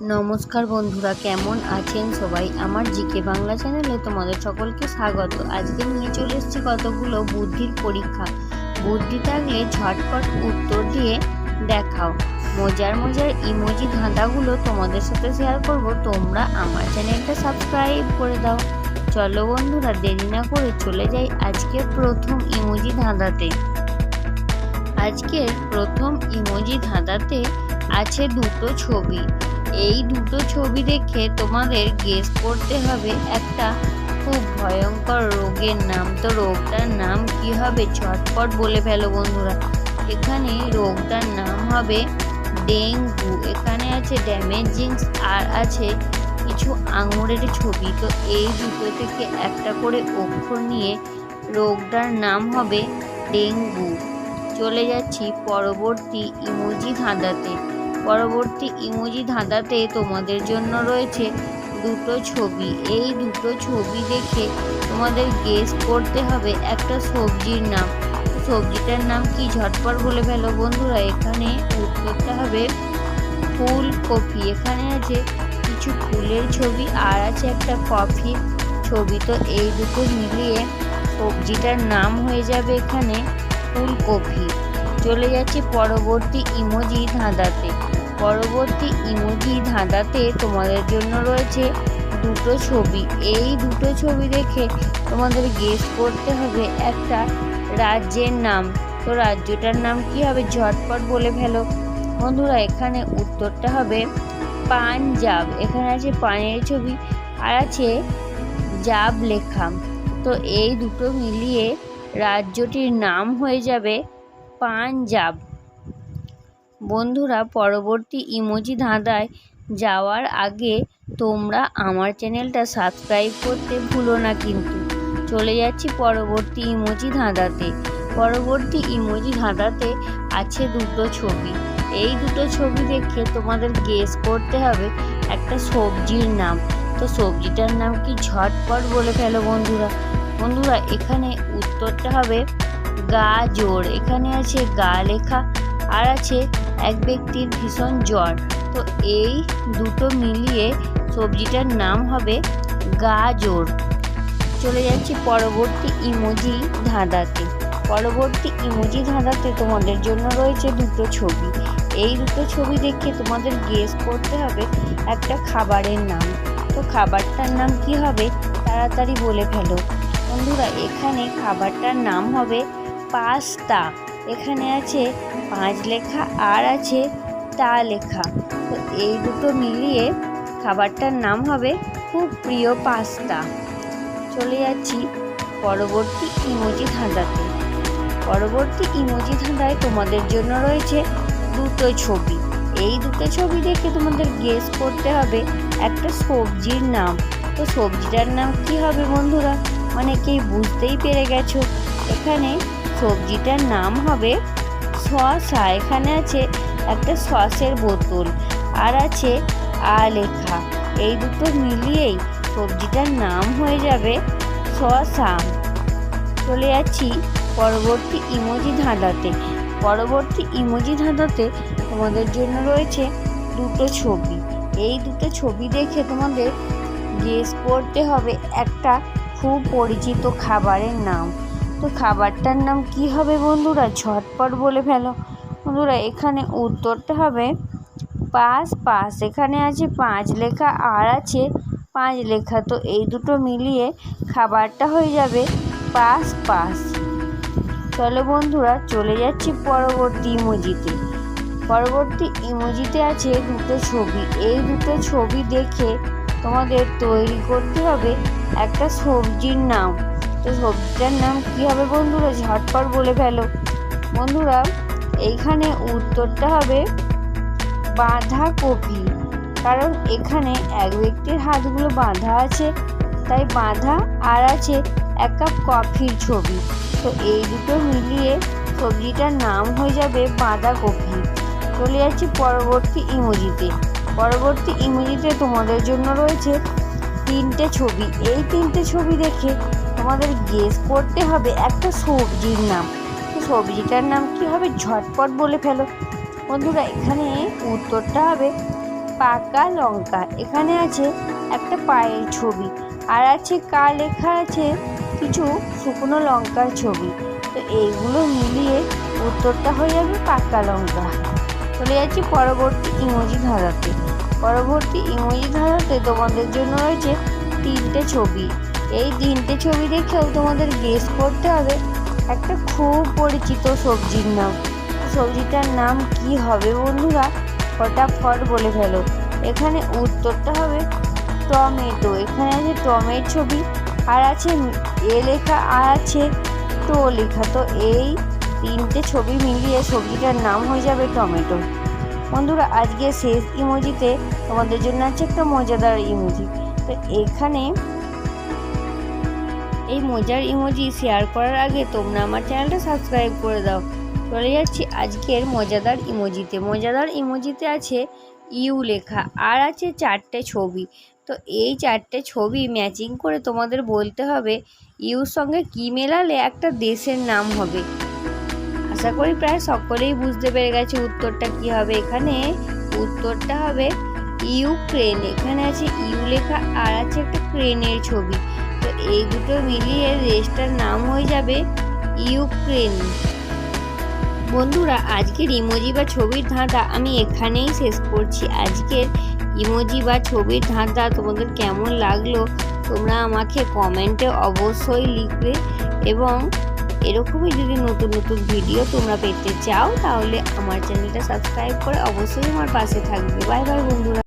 নমস্কার বন্ধুরা, কেমন আছেন সবাই? আমার জিকে বাংলা চ্যানেলে তোমাদের সকলকে স্বাগত। আজকে নিয়ে চলে এসেছি কতগুলো বুদ্ধির পরীক্ষা। বুদ্ধি থাকলে ঝটপট উত্তর দিয়ে দেখাও। মজার মজার ইমোজি ধাঁধাগুলো তোমাদের সাথে শেয়ার করব। তোমরা আমার চ্যানেলটা সাবস্ক্রাইব করে দাও। চলো বন্ধুরা, দেরি না করে চলে যাই আজকের প্রথম ইমোজি ধাঁধাতে। আজকের প্রথম ইমোজি ধাঁধাতে আছে দুটো ছবি। এই দুটো ছবি দেখে তোমাদের গেস করতে হবে একটা খুব ভয়ঙ্কর রোগের নাম। তো রোগটার নাম কি হবে? ঝটপট বলে ফেলো বন্ধুরা। এখানে রোগটার নাম হবে ডেঙ্গু। এখানে আছে ড্যামেজিংস আর আছে কিছু আঙুরের ছবি। তো এই দুটো থেকে একটা করে অক্ষর নিয়ে রোগটার নাম হবে ডেঙ্গু। চলে যাচ্ছি পরবর্তী ইমোজি ধাঁধাতে। পরবর্তী ইমোজি ধাঁধাতে তোমাদের জন্য রয়েছে দুটো ছবি। এই দুটো ছবি দেখে তোমাদের গেস করতে হবে একটা সবজির নাম। সবজিটার নাম কি? ঝটপট বলে ফেলো বন্ধুরা। এখানে উত্তরটা হবে ফুলকপি। এখানে আছে কিছু ফুলের ছবি আর আছে একটা কফি ছবি। তো এই দুটো মিলিয়ে সবজিটার নাম হয়ে যাবে এখানে ফুলকপি। চলে যাচ্ছে পরবর্তী ইমোজি ধাঁধাতে। পরবর্তী ইমোজি ধাঁধাতে তোমাদের জন্য রয়েছে দুটো ছবি। এই দুটো ছবি দেখে তোমাদের গেস করতে হবে একটা রাজ্যের নাম। তো রাজ্যটার নাম কি হবে? ঝটপট বলে ফেলো। বন্ধুরা, এখানে উত্তরটা হবে পাঞ্জাব। এখানে আছে পানের ছবি আর আছে জাব লেখা। তো এই দুটো মিলিয়ে রাজ্যটির নাম হয়ে যাবে পাঞ্জাব। বন্ধুরা, পরবর্তী ইমোজি ধাঁধায় যাওয়ার আগে তোমরা আমার চ্যানেলটা সাবস্ক্রাইব করতে ভুলো না কিন্তু। চলে যাচ্ছি পরবর্তী ইমোজি ধাঁধাতে। পরবর্তী ইমোজি ধাঁধাতে আছে দুটো ছবি। এই দুটো ছবি দেখে তোমাদের গেস করতে হবে একটা সবজির নাম। তো সবজিটার নাম কি ঝটপট বলে ফেলো বন্ধুরা। বন্ধুরা, এখানে উত্তরটা হবে গা জোর এখানে আছে গা লেখা আর আছে এক ব্যক্তির ভীষণ জ্বর। তো এই দুটো মিলিয়ে সবজিটার নাম হবে গাজর। চলে যাচ্ছি পরবর্তী ইমোজি ধাঁধাতে। পরবর্তী ইমোজি ধাঁধাতে তোমাদের জন্য রয়েছে দুটো ছবি। এই দুটো ছবি দেখে তোমাদের গেস করতে হবে একটা খাবারের নাম। তো খাবারটার নাম কি হবে? তাড়াতাড়ি বলে ফেলো। বন্ধুরা, এখানে খাবারটার নাম হবে পাস্তা। এখানে আছে পাঁচ লেখা আর আছে তা লেখা। তো এই দুটো মিলিয়ে খাবারটার নাম হবে খুব প্রিয় পাস্তা। চলে যাচ্ছি পরবর্তী ইমোজি ধাঁধাতে। পরবর্তী ইমোজি ধাঁধায় তোমাদের জন্য রয়েছে দুটো ছবি। এই দুটো ছবি দেখে তোমাদের গেস করতে হবে একটা সবজির নাম। তো সবজিটার নাম কি হবে বন্ধুরা? অনেকেই বুঝতেই পেরে গেছো। এখানে সবজিটার নাম হবে শসা এখানে আছে একটা সসের বোতল, আর আছে আ লেখা এই দুটো মিলিয়েই সবজিটার নাম হয়ে যাবে শসা চলে যাচ্ছি পরবর্তী ইমোজি ধাঁধাতে। পরবর্তী ইমোজি ধাঁধাতে তোমাদের জন্য রয়েছে দুটো ছবি। এই দুটো ছবি দেখে তোমাদের গেস করতে হবে একটা খুব পরিচিত খাবারের নাম। তো খাবারটার নাম কি হবে বন্ধুরা? ঝটপট বলে ফেলো। বন্ধুরা, এখানে উত্তরটা হবে পাস পাস এখানে আছে পাঁচ লেখা, আর আছে পাঁচ লেখা। তো এই দুটো মিলিয়ে খাবারটা হয়ে যাবে পাস পাস চলো বন্ধুরা, চলে যাচ্ছি পরবর্তী ইমোজিতে। পরবর্তী ইমোজিতে আছে দুটো ছবি। এই দুটো ছবি দেখে তোমাদের তৈরি করতে হবে একটা সবজির নাম। তো সবজিটার নাম কি হবে বন্ধুরা? ঝটপট বলে ফেলো। বন্ধুরা, এইখানে উত্তরটা হবে বাঁধাকপি। কারণ এখানে এক ব্যক্তির হাতগুলো বাঁধা আছে, তাই বাঁধা আর আছে এক কাপ কফির ছবি। তো এই দুটো মিলিয়ে সবজিটার নাম হয়ে যাবে বাঁধাকপি। চলে যাচ্ছি পরবর্তী ইমোজিতে। পরবর্তী ইমোজিতে তোমাদের জন্য রয়েছে তিনটে ছবি। এই তিনটে ছবি দেখে তোমাদের গেস করতে হবে একটা সবজির নাম। তো সবজিটার নাম কি হবে? ঝটপট বলে ফেলো। বন্ধুরা, এখানে উত্তরটা হবে পাকা লঙ্কা। এখানে আছে একটা পায়ের ছবি আর আছে কার লেখা আছে কিছু শুকনো লঙ্কার ছবি। তো এইগুলো মিলিয়ে উত্তরটা হয়ে যাবে পাকা লঙ্কা। চলে যাচ্ছি পরবর্তী ইমোজি ধাঁধাতে পরবর্তী ইমোজি ধাঁধাতে তোমাদের জন্য রয়েছে তিনটে ছবি। এই তিনটে ছবি দেখেও তোমাদের গেস করতে হবে। একটা খুব পরিচিত সবজির নাম। সবজিটার নাম কি হবে বন্ধুরা? ফটাফট বলে ফেলো। এখানে উত্তরটা হবে টমেটো। এখানে আছে টমের ছবি, আর আছে এ লেখা, আর আছে টো লেখা। তো এই তিনটে ছবি মিলিয়ে সবজিটার নাম হয়ে যাবে টমেটো। বন্ধুরা আজকে শেষ ইমোজিতে তোমাদের জন্য আছে একটা মজাদার ইমোজি। তো এখানে এই মজার ইমোজি শেয়ার করার আগে তোমরা আমার চ্যানেলটা সাবস্ক্রাইব করে দাও। চলে যাচ্ছি আজকের মজাদার ইমোজিতে মজাদার ইমোজিতে আছে ইউ লেখা, আর আছে চারটে ছবি। তো এই চারটে ছবি ম্যাচিং করে তোমাদের বলতে হবে ইউর সঙ্গে কী মেলালে একটা দেশের নাম হবে। আশা করি প্রায় সকলেই বুঝতে পেরে গেছে উত্তরটা কি হবে এখানে। উত্তরটা হবে ইউক্রেন। এখানে আছে ইউ লেখা, আর আছে একটা ক্রেনের ছবি। তো এই দুটো মিলিয়ে দেশটার নাম হয়ে যাবে ইউক্রেন। বন্ধুরা, আজকের ইমোজি বা ছবির ধাঁধা আমি এখানেই শেষ করছি। আজকের ইমোজি বা ছবির ধাঁধা তোমাদের কেমন লাগল তোমরা আমাকে কমেন্টে অবশ্যই লিখবে এবং এরকমই যদি নতুন নতুন ভিডিও তোমরা পেতে চাও তাহলে আমার চ্যানেলটা সাবস্ক্রাইব করে অবশ্যই আমার পাশে থাকবে। বাই বাই বন্ধুরা।